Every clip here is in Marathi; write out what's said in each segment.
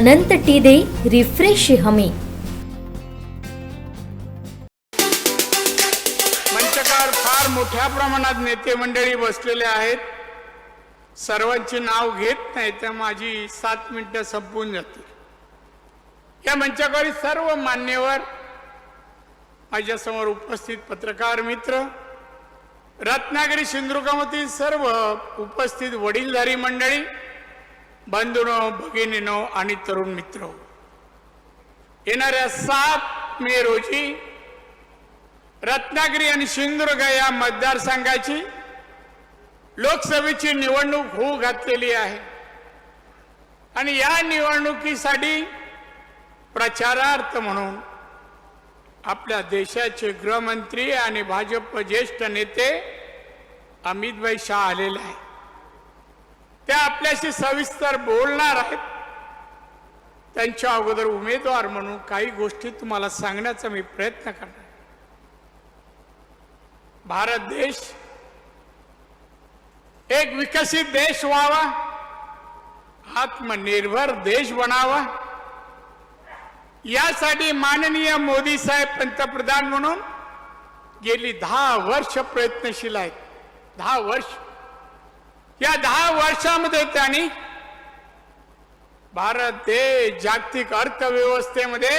अनंत टी दे रिफ्रेश हमी. मंचकार फार मोठ्या प्रमाणात नेते मंडळी बसलेले आहेत. सर्वांची नाव घेत नाही तर माझी सात मिनिटं संपून जातील. या मंचावरील सर्व मान्यवर माझ्यासमोर उपस्थित पत्रकार मित्र रत्नागिरी सिंधुदुर्गामधील सर्व उपस्थित वडीलधारी मंडळी बंधुनो भगिनीनो आणि तरुण मित्र येणाऱ्या सात मे रोजी रत्नागिरी आणि सिंधुदुर्ग या मतदारसंघाची लोकसभेची निवडणूक होऊ घातलेली आहे. आणि या निवडणुकीसाठी प्रचारार्थ म्हणून आपल्या देशाचे गृहमंत्री आणि भाजप ज्येष्ठ नेते अमितभाई शाह आलेले आहे त्या आपल्याशी सविस्तर बोलणार आहेत. त्यांच्या अगोदर उमेदवार म्हणून काही गोष्टी तुम्हाला सांगण्याचा मी प्रयत्न करणार. भारत देश एक विकसित देश व्हावा आत्मनिर्भर देश बनावा. यासाठी माननीय मोदी साहेब पंतप्रधान म्हणून गेली दहा वर्ष प्रयत्नशील आहेत. दहा वर्ष. या दहा वर्षामध्ये त्यांनी भारत देश जागतिक अर्थव्यवस्थेमध्ये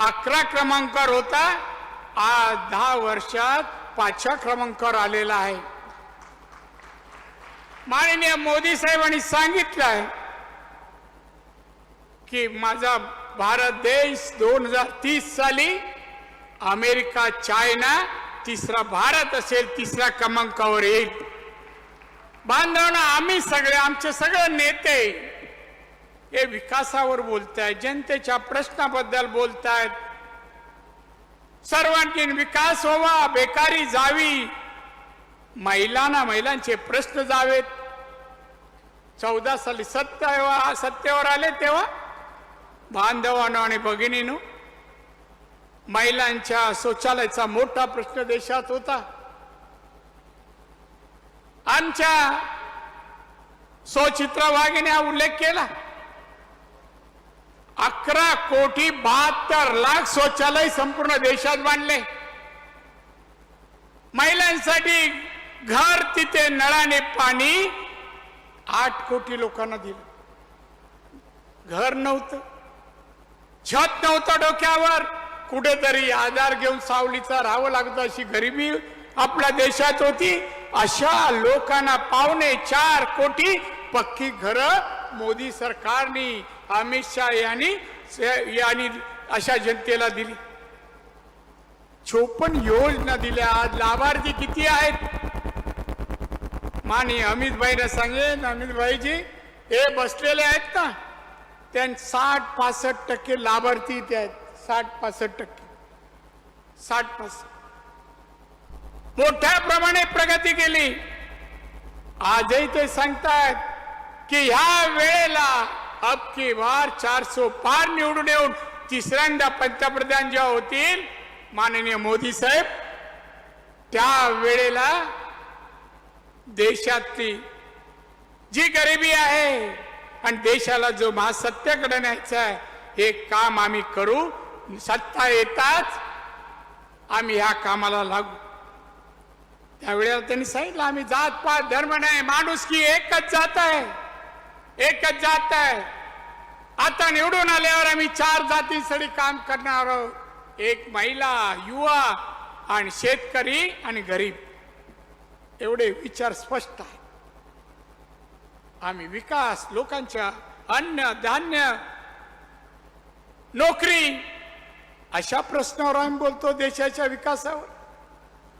अकरा क्रमांकावर होता. आज दहा वर्षात पाचव्या क्रमांकावर आलेला आहे. माननीय मोदी साहेबांनी सांगितलं आहे की माझा भारत देश दोन हजार तीस साली अमेरिका चायना तिसरा भारत असेल तिसऱ्या क्रमांकावर येईल. बांधवांना आम्ही सगळे आमचे सगळे नेते हे विकासावर बोलतायत जनतेच्या प्रश्नाबद्दल बोलतायत. सर्वांगीण विकास व्हावा बेकारी जावी. महिलांना महिलांचे प्रश्न जावेत. चौदा साली सत्य सत्तेवर आले तेव्हा बांधवानो आणि भगिनीनो महिलांच्या शौचालयाचा मोठा प्रश्न देशात होता. आमच्या सौचित्र वाघिने हा उल्लेख केला. अकरा कोटी बहात्तर लाख शौचालय संपूर्ण देशात बांधले. महिलांसाठी घर तिथे नळाने पाणी आठ कोटी लोकांना दिलं. घर नव्हतं. छत नव्हतं डोक्यावर. कुठेतरी आधार घेऊन सावलीचा राहावं लागतं अशी गरिबी आपल्या देशात होती. अशा लोकांना पावणे चार कोटी पक्की घरं मोदी सरकारने अमित शाह यांनी यांनी अशा जनतेला दिली. चोपन्न योजना दिल्या. आज लाभार्थी किती आहेत? माने अमित भाईने सांगेन. अमित भाईजी हे बसलेले आहेत ना? त्यां साठ पासष्ट टक्के लाभार्थी इथे आहेत. साठ पासष्ट टक्के. साठ पासष्ट. मोठ्या प्रमाणे प्रगती केली. आजही ते सांगतात की ह्या वेळेला अब की बार चारसो पार निवडून येऊन तिसऱ्यांदा पंतप्रधान जेव्हा होतील माननीय मोदी साहेब त्या वेळेला देशातली जी गरिबी आहे आणि देशाला जो महासत्याकडे न्यायचा आहे हे काम आम्ही करू. सत्ता येताच आम्ही ह्या कामाला लागू. त्यावेळेला त्यांनी सांगितलं आम्ही जात पात धर्म नाही माणूस की एकच जात आहे. एकच जात आहे. आता निवडून आल्यावर आम्ही चार जातीसाठी काम करणार आहोत. एक महिला युवा आणि शेतकरी आणि गरीब. एवढे विचार स्पष्ट आहे आम्ही विकास लोकांच्या अन्न धान्य नोकरी अशा प्रश्नावर आम्ही बोलतो देशाच्या विकासावर.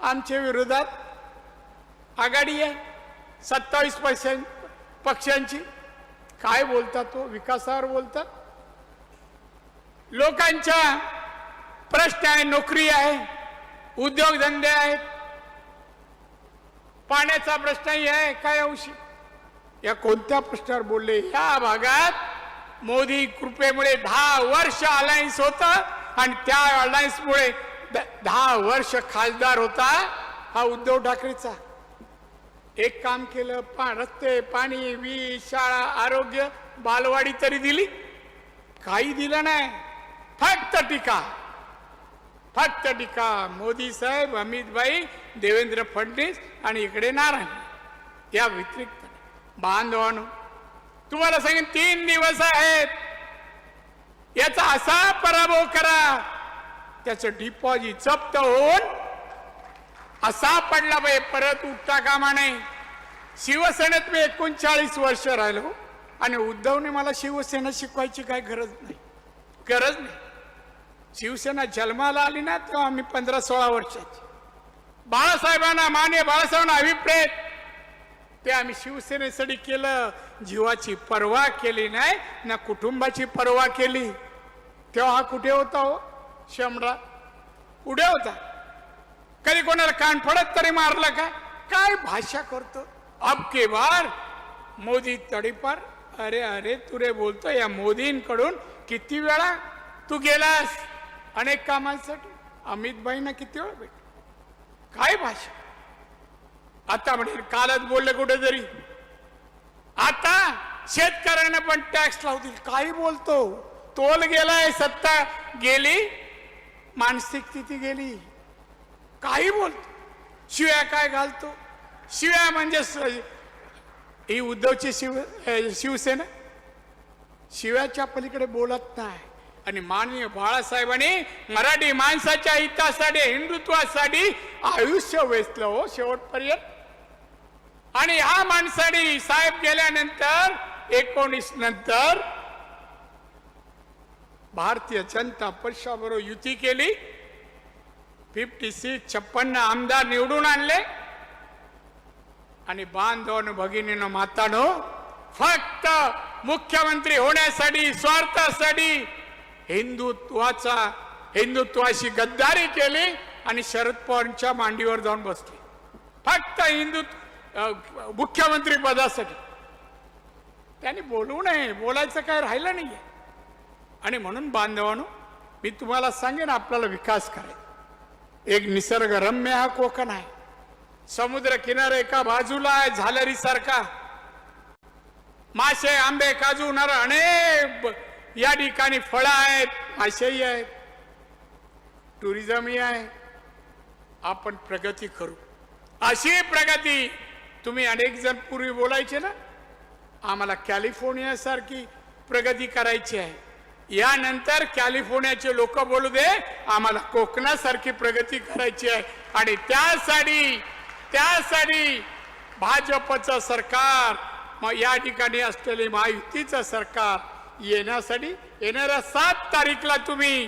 आमच्या विरोधात आघाडी आहे. सत्तावीस पर्सेंट पक्षांची. काय बोलतात तो? विकासावर बोलतात. लोकांच्या प्रश्न आहे नोकरी आहे उद्योगधंदे आहेत. पाण्याचा प्रश्नही आहे काय अंशी या कोणत्या प्रश्नावर बोलले? या भागात मोदी कृपेमुळे दहा वर्ष अलायन्स होता आणि त्या अलायन्समुळे दहा वर्ष खासदार होता हा उद्धव ठाकरेचा. एक काम केलं पा रस्ते पाणी वीज शाळा आरोग्य बालवाडी तरी दिली. काही दिलं नाही. फक्त टीका. फक्त टीका. मोदी साहेब अमित भाई देवेंद्र फडणवीस आणि इकडे नारायण. या व्यतिरिक्त बांधवानो तुम्हाला सांगेन तीन दिवस आहेत. याचा असा पराभव करा त्याचं डिपॉझिट जप्त होऊन असा पडला बाई परत उठता कामा नाही. शिवसेनेत मी एकोणचाळीस वर्ष राहिलो आणि उद्धवने मला शिवसेना शिकवायची काय गरज नाही. गरज नाही. शिवसेना जन्माला आली ना तेव्हा आम्ही पंधरा सोळा वर्षाची. बाळासाहेबांना मान्य बाळासाहेबांना अभिप्रेत. ते आम्ही शिवसेनेसाठी केलं जीवाची पर्वा केली नाही ना कुटुंबाची पर्वा केली. तेव्हा हा कुठे होता हो? शमरा पुढे होता? कधी कोणाला कान फडत तरी मारलं का? काय भाषा करतो? अब के बार मोदी तडीपार अरे अरे तुरे बोलतो या मोदींकडून किती वेळा तू गेलास? अनेक कामांसाठी. अमित भाईंना किती वेळा भेट काय भाषा आता म्हणजे कालच बोलले कुठेतरी आता शेतकऱ्यांना पण टॅक्स लावतील. काही बोलतो. तोल गेलाय सत्ता. गेली. मानसिक स्थिती गेली. काही बोलतो शिव्या काय घालतो? शिव्या म्हणजे ही उद्धवची शिव शिवसेना? शिव्याच्या पलीकडे बोलत नाही. आणि माननीय बाळासाहेबांनी मराठी माणसाच्या हितासाठी हिंदुत्वासाठी आयुष्य वेचलं हो शेवटपर्यंत. आणि ह्या माणसाने साहेब गेल्यानंतर एकोणीस नंतर भारतीय जनता पक्षाबरोबर युती केली. फिफ्टी सिक्स छप्पन्न आमदार निवडून आणले. आणि बांधवन भगिनीनं मातानो फक्त मुख्यमंत्री होण्यासाठी स्वार्थासाठी हिंदुत्वाचा हिंदुत्वाशी गद्दारी केली आणि शरद पवारांच्या मांडीवर जाऊन बसले. फक्त हिंदू मुख्यमंत्री पदासाठी. त्याने बोलू नये बोलायचं काय राहिलं नाहीये. आणि म्हणून बांधवानो मी तुम्हाला सांगेन आपल्याला विकास करायचा. एक निसर्गरम्य हा कोकण आहे. समुद्र किनारा एका बाजूला आहे झालरी सारखा. मासे आंबे काजू नर अनेक या ठिकाणी फळं आहेत मासेही आहेत. टुरिझमही आहे. आपण प्रगती करू. अशी प्रगती तुम्ही अनेक जण पूर्वी बोलायचे ना? आम्हाला कॅलिफोर्नियासारखी प्रगती करायची आहे. यानंतर कॅलिफोर्नियाचे लोक बोलू दे आम्हाला कोकणासारखी प्रगती करायची आहे. आणि त्यासाठी त्यासाठी भाजपचं सरकार मग या ठिकाणी असलेले महायुतीचं सरकार येण्यासाठी येणाऱ्या सात तारीखला तुम्ही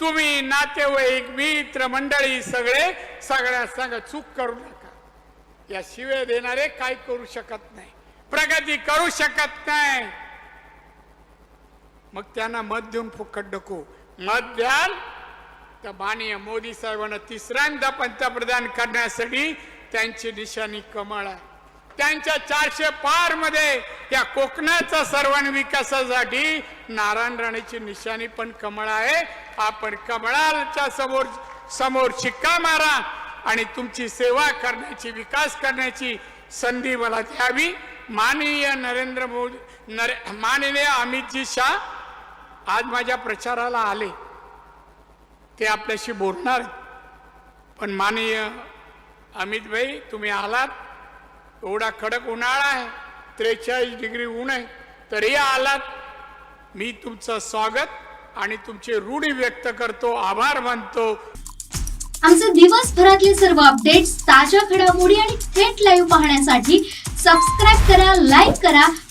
तुम्ही नातेवाईक मित्र मंडळी सगळे सगळ्या सांगा चूक करू नका. या शिवे देणारे काय करू शकत नाही. प्रगती करू शकत नाही. मग त्यांना मत देऊन फुकट डको. मत द्याल तर माननीय मोदी साहेबांना तिसऱ्यांदा पंतप्रधान करण्यासाठी त्यांची निशाणी कमळ आहे. त्यांच्या चारशे पारमध्ये या कोकणाचा सर्वांनी विकासासाठी नारायण राणेची निशाणी पण कमळ आहे. आपण कमळाच्या समोर समोर शिक्का मारा आणि तुमची सेवा करण्याची विकास करण्याची संधी मला द्यावी. माननीय नरेंद्र मोदी नरे माननीय अमितजी शाह आज माझ्या प्रचाराला आले ते आपल्याशी बोलणार पण माननीय अमित भाई तुम्ही आलात एवढा कडक उन्हाळा आहे त्रेचाळीस डिग्री ऊन आहे तरी आलात. मी तुमचं स्वागत आणि तुमचे रूढी व्यक्त करतो आभार मानतो. आमचे दिवसभरातले सर्व अपडेट्स ताज्या घडामोडी आणि थेट लाईव्ह पाहण्यासाठी सबस्क्राईब करा लाईक करा